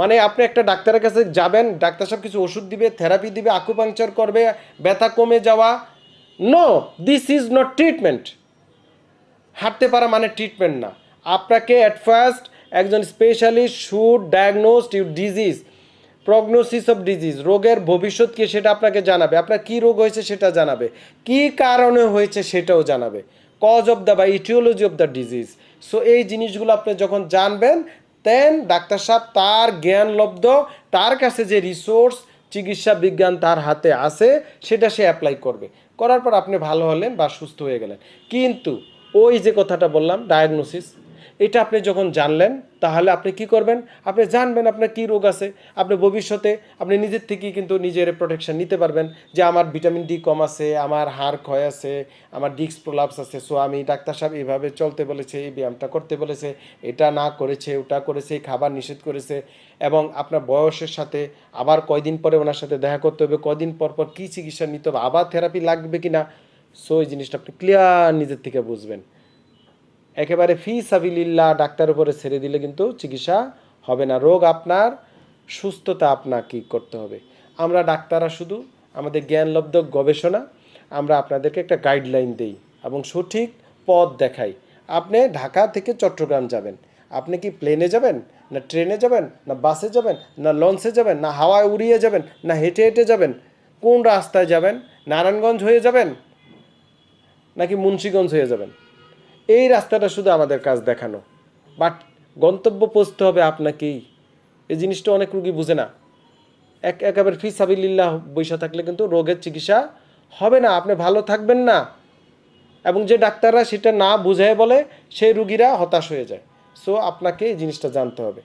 মানে আপনি একটা ডাক্তারের কাছে যাবেন, ডাক্তার সব কিছু ওষুধ দিবে থেরাপি দিবে আকুপাংচার করবে, ব্যথা কমে যাওয়া। No this is not treatment হাঁটতে পারা মানে ট্রিটমেন্ট না। আপনাকে অ্যাট ফার্স্ট একজন specialist should diagnosed you disease prognosis of disease রোগের ভবিষ্যৎ কি সেটা আপনাকে জানাবে। আপনার কি রোগ হয়েছে সেটা জানাবে। কি কারণে হয়েছে সেটাও জানাবে। কজ অফ দ্য বা etiology of the disease so এই জিনিসগুলো আপনি যখন জানবেন দেন ডাক্তার সাহেব তার জ্ঞান লব্ধ, তার কাছে যে রিসোর্স চিকিৎসা বিজ্ঞান তার হাতে আছে, সেটা সে অ্যাপ্লাই করবে। করার পর আপনি ভালো হলেন বা সুস্থ হয়ে গেলেন। কিন্তু ওই যে কথাটা বললাম ডায়াগনোসিস এটা আপনি যখন জানলেন, তাহলে আপনি কি করবেন? আপনি জানবেন আপনার কি রোগ আছে, আপনি ভবিষ্যতে আপনি নিজের থেকেই কিন্তু নিজের প্রোটেকশন নিতে পারবেন যে আমার ভিটামিন ডি কম আছে, আমার হাড় ক্ষয় আছে, আমার ডিস্ক প্রলাপস আছে। সো আমি ডাক্তার সাহেব এইভাবে চলতে বলেছে, এই ব্যায়ামটা করতে বলেছে, এটা না করেছে, ওটা করেছে, খাবার নিষেধ করেছে এবং আপনার বয়সের সাথে আবার কয়দিন পরে ওনার সাথে দেখা করতে হবে, কয়দিন পর পর কী চিকিৎসা নিতে হবে, আবার থেরাপি লাগবে কি না সো এই জিনিসটা আপনি ক্লিয়ার নিজের থেকে বুঝবেন। একেবারে ফি সাবিলিল্লাহ ডাক্তার উপরে ছেড়ে দিলে কিন্তু চিকিৎসা হবে না। রোগ আপনার, সুস্থতা আপনাকে করতে হবে। আমরা ডাক্তাররা শুধু আমাদের জ্ঞানলব্ধ গবেষণা, আমরা আপনাদেরকে একটা গাইডলাইন দেই এবং সঠিক পথ দেখাই। আপনি ঢাকা থেকে চট্টগ্রাম যাবেন। আপনি কি প্লেনে যাবেন, না ট্রেনে যাবেন, না বাসে যাবেন, না লঞ্চে যাবেন, না হাওয়ায় উড়িয়ে যাবেন, না হেঁটে হেঁটে যাবেন, কোন রাস্তায় যাবেন, নারায়ণগঞ্জ হয়ে যাবেন, নাকি মুন্সীগঞ্জ হয়ে যাবেন? এই রাস্তাটা শুধু আমাদের কাজ দেখানো। বাট গন্তব্য পৌঁছতে হবে আপনাকেই। এই জিনিসটা অনেক রুগী বুঝে না। এক, একেবারে ফি সাবিল্লাহ বৈশা থাকলে কিন্তু রোগের চিকিৎসা হবে না। আপনি ভালো থাকবেন না। এবং যে ডাক্তাররা সেটা না বুঝায় বলে, সেই রুগীরা হতাশ হয়ে যায়। সো আপনাকে এই জিনিসটা জানতে হবে।